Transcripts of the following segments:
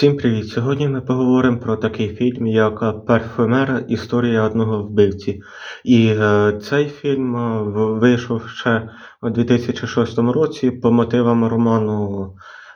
Всім привіт! Сьогодні ми поговоримо про такий фільм, як Парфюмер Історія одного вбивці. І е, цей фільм е, вийшов ще у 2006 році по мотивам роману,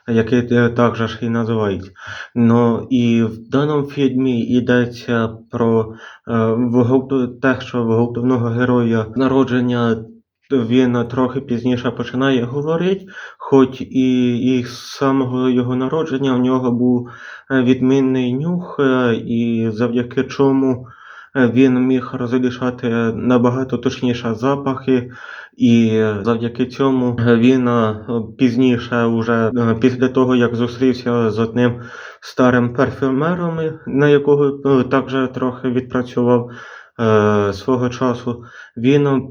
який е, також і називається. Ну і в даному фільмі йдеться про е, те, що виготовного героя народження він трохи пізніше починає говорити, хоч і, і з самого його народження в нього був е, відмінний нюх, е, і завдяки чому е, він міг розрішати набагато точніше запахи, і завдяки цьому е, він е, пізніше, уже е, після того, як зустрівся з одним старим парфюмером, на якого е, також трохи відпрацював е, свого часу, він е,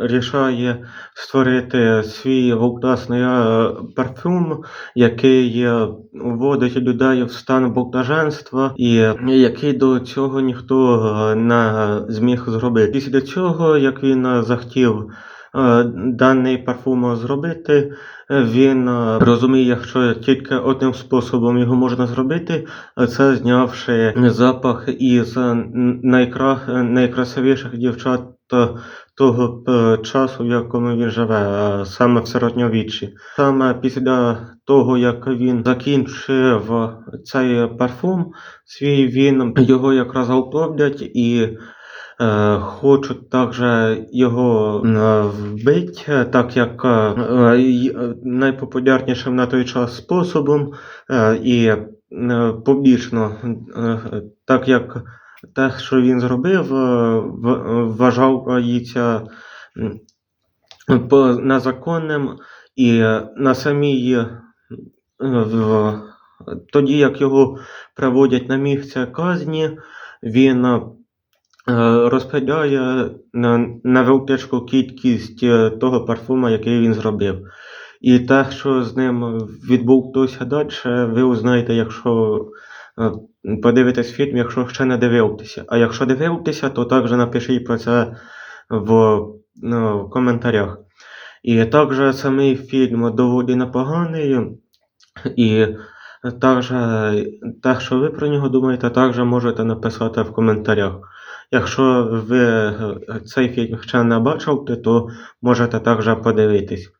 рішає створити свій власний е, парфюм, який е, вводить людей в стан блаженства, і е, який до цього ніхто е, не зміг зробити. Після цього, як він е, захотів е, даний парфум зробити, е, він е, розуміє, що тільки одним способом його можна зробити, це знявши запах із е, найкра... найкрасивіших дівчат е, того е, часу, в якому він живе, саме в середньовіччі. Саме після того, як він закінчив цей парфум свій, він його якраз готовлять і е, хочуть також його е, вбити, так як е, найпопулярнішим на той час способом і публічно, е, так як те, що він зробив, в- вважається незаконним і на самій тоді, як його приводять на місце казні, він е, розпиляє на, на величезну кількість е, того парфума, який він зробив. І те, що з ним відбулося далі, ви узнаєте, якщо е, подивитесь фільм, якщо ще не дивитеся. А якщо дивитеся, то також напишіть про це в, ну, в коментарях. І також самий фільм доволі непоганий. І також те, що ви про нього думаєте, також можете написати в коментарях. Якщо ви е, цей фільм ще не бачили, то можете також подивитись.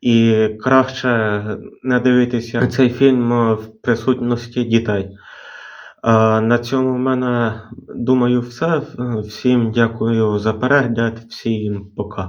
І краще не дивитися цей фільм е, в присутності дітей. На цьому в мене, думаю, все. Всім дякую за перегляд, всім пока.